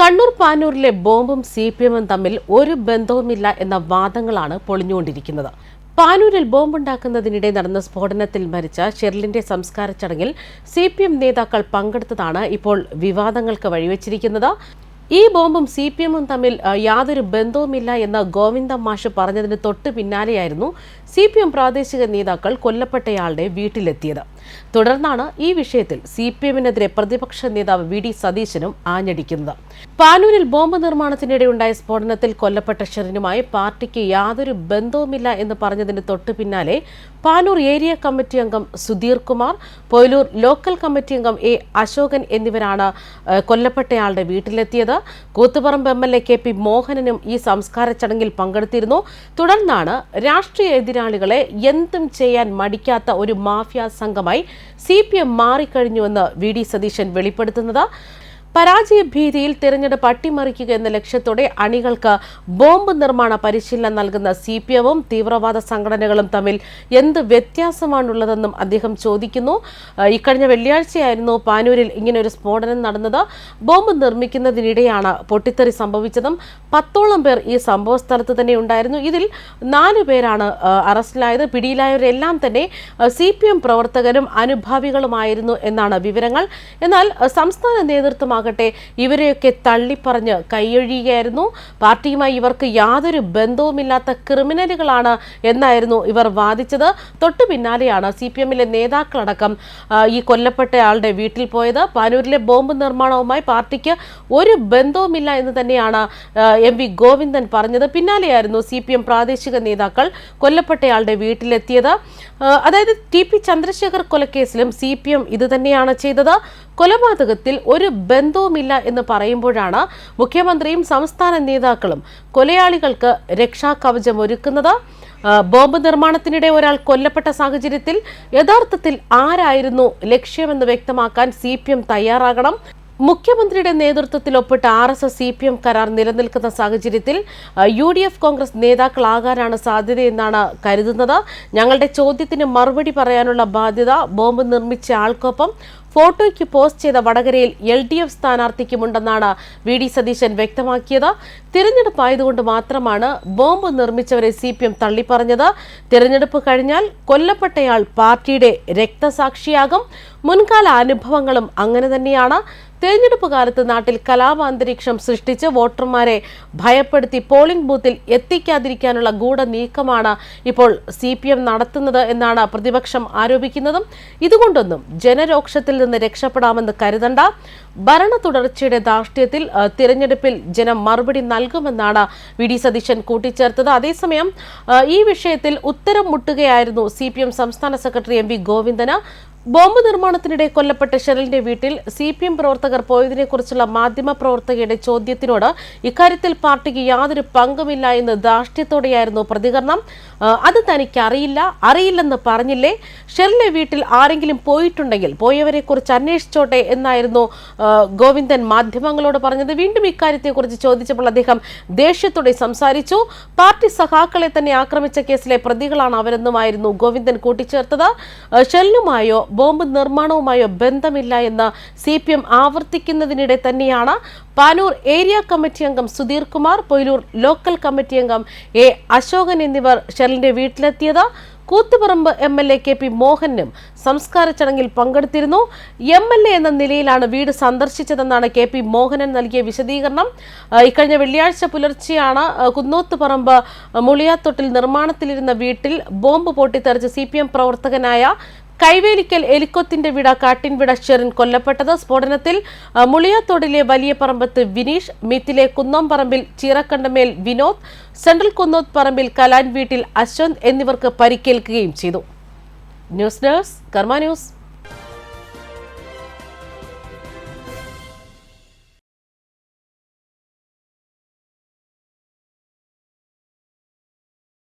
കണ്ണൂർ പാനൂരിലെ ബോംബും C P എമ്മും തമ്മിൽ ഒരു ബന്ധവുമില്ല എന്ന വാദങ്ങളാണ് പൊളിഞ്ഞുകൊണ്ടിരിക്കുന്നത്. പാനൂരിൽ ബോംബുണ്ടാക്കുന്നതിനിടെ നടന്ന സ്ഫോടനത്തിൽ മരിച്ച ഷെർലിന്റെ സംസ്കാര ചടങ്ങിൽ സി പി എം നേതാക്കൾ പങ്കെടുത്തതാണ് ഇപ്പോൾ വിവാദങ്ങൾക്ക് വഴിവെച്ചിരിക്കുന്നത്. ഈ ബോംബും സി പി എമ്മും തമ്മിൽ യാതൊരു ബന്ധവുമില്ല എന്ന് ഗോവിന്ദ മാഷ് പറഞ്ഞതിന് തൊട്ട് പിന്നാലെയായിരുന്നു സി പി എം പ്രാദേശിക നേതാക്കൾ കൊല്ലപ്പെട്ടയാളുടെ വീട്ടിലെത്തിയത്. തുടർന്നാണ് ഈ വിഷയത്തിൽ സി പി എമ്മിനെതിരെ പ്രതിപക്ഷ നേതാവ് വി ഡി സതീശനും ആഞ്ഞടിക്കുന്നത്. പാനൂരിൽ ബോംബ് നിർമ്മാണത്തിനിടെ ഉണ്ടായ സ്ഫോടനത്തിൽ കൊല്ലപ്പെട്ട ഷെറിനുമായി പാർട്ടിക്ക് യാതൊരു ബന്ധവുമില്ല എന്ന് പറഞ്ഞതിന് തൊട്ടു പിന്നാലെ പാനൂർ ഏരിയ കമ്മിറ്റി അംഗം സുധീർ കുമാർ പൊയിലൂർ ലോക്കൽ കമ്മിറ്റി അംഗം എ അശോകൻ എന്നിവരാണ് കൊല്ലപ്പെട്ടയാളുടെ വീട്ടിലെത്തിയത്. Koothuparamba M L A K P മോഹനനും ഈ സംസ്കാര ചടങ്ങിൽ പങ്കെടുത്തിരുന്നു. തുടർന്നാണ് രാഷ്ട്രീയ എതിരാളികളെ എന്തും ചെയ്യാൻ മടിക്കാത്ത ഒരു മാഫിയ സംഘമായി സി പി എം മാറിക്കഴിഞ്ഞുവെന്ന് വി ഡി സതീശൻ വെളിപ്പെടുത്തുന്നത്. പരാജയ ഭീതിയിൽ തിരഞ്ഞെടുപ്പ് അട്ടിമറിക്കുക എന്ന ലക്ഷ്യത്തോടെ അണികൾക്ക് ബോംബ് നിർമ്മാണ പരിശീലനം നൽകുന്ന സി പി എമ്മും തീവ്രവാദ സംഘടനകളും തമ്മിൽ എന്ത് വ്യത്യാസമാണുള്ളതെന്നും അദ്ദേഹം ചോദിക്കുന്നു. ഇക്കഴിഞ്ഞ വെള്ളിയാഴ്ചയായിരുന്നു പാനൂരിൽ ഇങ്ങനെ ഒരു സ്ഫോടനം നടന്നത്. ബോംബ് നിർമ്മിക്കുന്നതിനിടെയാണ് പൊട്ടിത്തെറി സംഭവിച്ചതും പത്തോളം പേർ ഈ സംഭവ സ്ഥലത്ത് തന്നെ ഉണ്ടായിരുന്നു. ഇതിൽ നാലു പേരാണ് അറസ്റ്റിലായത്. പിടിയിലായവരെല്ലാം തന്നെ സി പി എം പ്രവർത്തകരും അനുഭാവികളുമായിരുന്നു എന്നാണ് വിവരങ്ങൾ. എന്നാൽ സംസ്ഥാന സംസ്ഥാന നേതൃത്വമാകട്ടെ ഇവരെയൊക്കെ തള്ളിപ്പറഞ്ഞ് കൈയൊഴിയുകയായിരുന്നു. പാർട്ടിയുമായി ഇവർക്ക് യാതൊരു ബന്ധവുമില്ലാത്ത ക്രിമിനലുകളാണ് എന്നായിരുന്നു ഇവർ വാദിച്ചത്. തൊട്ടു പിന്നാലെയാണ് സി പി എമ്മിലെ നേതാക്കളടക്കം ഈ കൊല്ലപ്പെട്ടയാളുടെ വീട്ടിൽ പോയത്. പാനൂരിലെ ബോംബ് നിർമ്മാണവുമായി പാർട്ടിക്ക് ഒരു ബന്ധവുമില്ല എന്ന് തന്നെയാണ് എം വി ഗോവിന്ദൻ പറഞ്ഞത്. പിന്നാലെയായിരുന്നു സി പി എം പ്രാദേശിക നേതാക്കൾ കൊല്ലപ്പെട്ടയാളുടെ വീട്ടിലെത്തിയത്. അതായത് ടി പി ചന്ദ്രശേഖർ കൊലക്കേസിലും സി പി എം ഇത് തന്നെയാണ് ചെയ്തത്. കൊലപാതകത്തിൽ ഒരു ബന്ധവുമില്ല എന്ന് പറയുമ്പോഴാണ് മുഖ്യമന്ത്രിയും സംസ്ഥാന നേതാക്കളും കൊലയാളികൾക്ക് രക്ഷാകവചം ഒരുക്കുന്നത്. ബോംബ് നിർമ്മാണത്തിനിടെ ഒരാൾ കൊല്ലപ്പെട്ട സാഹചര്യത്തിൽ യഥാർത്ഥത്തിൽ ആരായിരുന്നു ലക്ഷ്യമെന്ന് വ്യക്തമാക്കാൻ സി തയ്യാറാകണം. മുഖ്യമന്ത്രിയുടെ നേതൃത്വത്തിൽ ഒപ്പിട്ട R S S C P M കരാർ നിലനിൽക്കുന്ന സാഹചര്യത്തിൽ യു ഡി എഫ് കോൺഗ്രസ് നേതാക്കളാകാനാണ് സാധ്യതയെന്നാണ് കരുതുന്നത്. ഞങ്ങളുടെ ചോദ്യത്തിന് മറുപടി പറയാനുള്ള ബാധ്യത ബോംബ് നിർമ്മിച്ച ആൾക്കൊപ്പം ഫോട്ടോയ്ക്ക് പോസ്റ്റ് ചെയ്ത വടകരയിൽ എൽ ഡി എഫ് സ്ഥാനാർത്ഥിക്കുമുണ്ടെന്നാണ് വി ഡി സതീശൻ വ്യക്തമാക്കിയത്. തിരഞ്ഞെടുപ്പ് ആയതുകൊണ്ട് മാത്രമാണ് ബോംബ് നിർമ്മിച്ചവരെ സി പി എം തള്ളിപ്പറഞ്ഞത്. തിരഞ്ഞെടുപ്പ് കഴിഞ്ഞാൽ കൊല്ലപ്പെട്ടയാൾ പാർട്ടിയുടെ രക്തസാക്ഷിയാകും. മുൻകാല അനുഭവങ്ങളും അങ്ങനെ തന്നെയാണ്. തെരഞ്ഞെടുപ്പ് കാലത്ത് നാട്ടിൽ കലാപാന്തരീക്ഷം സൃഷ്ടിച്ച് വോട്ടർമാരെ ഭയപ്പെടുത്തി പോളിംഗ് ബൂത്തിൽ എത്തിക്കാതിരിക്കാനുള്ള ഗൂഢ നീക്കമാണ് ഇപ്പോൾ സി പി എം നടത്തുന്നത് എന്നാണ് പ്രതിപക്ഷം ആരോപിക്കുന്നതും. ഇതുകൊണ്ടൊന്നും ജനരോക്ഷത്തിൽ നിന്ന് രക്ഷപ്പെടാമെന്ന് കരുതണ്ട. ഭരണ തുടർച്ചയുടെ ധാർഷ്ട്യത്തിൽ തിരഞ്ഞെടുപ്പിൽ ജനം മറുപടി നൽകുമെന്നാണ് വി ഡി സതീശൻ കൂട്ടിച്ചേർത്തത്. അതേസമയം ഈ വിഷയത്തിൽ ഉത്തരം മുട്ടുകയായിരുന്നു സി പി എം സംസ്ഥാന സെക്രട്ടറി എം വി ഗോവിന്ദന്. ബോംബ് നിർമ്മാണത്തിനിടെ കൊല്ലപ്പെട്ട ഷെറിലിന്റെ വീട്ടിൽ സി പി എം പ്രവർത്തകർ പോയതിനെക്കുറിച്ചുള്ള മാധ്യമ പ്രവർത്തകയുടെ ചോദ്യത്തിനോട് ഇക്കാര്യത്തിൽ പാർട്ടിക്ക് യാതൊരു പങ്കുമില്ല എന്ന് ധാർഷ്ട്യത്തോടെയായിരുന്നു പ്രതികരണം. അത് തനിക്ക് അറിയില്ല അറിയില്ലെന്ന് പറഞ്ഞില്ലേ? ഷെറിലെ വീട്ടിൽ ആരെങ്കിലും പോയിട്ടുണ്ടെങ്കിൽ പോയവരെക്കുറിച്ച് അന്വേഷിച്ചോട്ടെ എന്നായിരുന്നു ഗോവിന്ദൻ മാധ്യമങ്ങളോട് പറഞ്ഞത്. വീണ്ടും ഇക്കാര്യത്തെക്കുറിച്ച് ചോദിച്ചപ്പോൾ അദ്ദേഹം ദേഷ്യത്തോടെ സംസാരിച്ചു. പാർട്ടി സഖാക്കളെ തന്നെ ആക്രമിച്ച കേസിലെ പ്രതികളാണ് അവരെന്നുമായിരുന്നു ഗോവിന്ദൻ കൂട്ടിച്ചേർത്തത്. ഷെല്ലുമായോ ബോംബ് നിർമ്മാണവുമായോ ബന്ധമില്ല എന്ന് സി പി എം ആവർത്തിക്കുന്നതിനിടെ തന്നെയാണ് പാനൂർ ഏരിയ കമ്മിറ്റി അംഗം സുധീർ കുമാർ പൊയിലൂർ ലോക്കൽ കമ്മിറ്റി അംഗം എ അശോകൻ എന്നിവർ ഷെറിന്റെ വീട്ടിലെത്തിയത്. Koothuparamba M L A K P മോഹനും സംസ്കാര ചടങ്ങിൽ പങ്കെടുത്തിരുന്നു. എം എൽ എ എന്ന നിലയിലാണ് വീട് സന്ദർശിച്ചതെന്നാണ് കെ പി മോഹനൻ നൽകിയ വിശദീകരണം. ഇക്കഴിഞ്ഞ വെള്ളിയാഴ്ച പുലർച്ചെയാണ് കുന്നോത്തുപറമ്പ് മുളിയാത്തൊട്ടിൽ നിർമ്മാണത്തിലിരുന്ന വീട്ടിൽ ബോംബ് പൊട്ടിത്തെറിച്ച് സി പി എം പ്രവർത്തകനായ കൈവേലിക്കൽ എലിക്കൊത്തിന്റെ വിട കാട്ടിൻവിട ഷെറിൻ കൊല്ലപ്പെട്ടത്. സ്ഫോടനത്തിൽ മുളിയാത്തോടിലെ വലിയ പറമ്പത്ത് വിനീഷ് മിത്തിലെ കുന്നംപറമ്പിൽ ചീറക്കണ്ടമേൽ വിനോദ് സെൻട്രൽ കുന്നോത്ത് പറമ്പിൽ കലാൻ വീട്ടിൽ അശ്വന്ത് എന്നിവർക്ക് പരിക്കേൽക്കുകയും ചെയ്തു. News desk Karma news.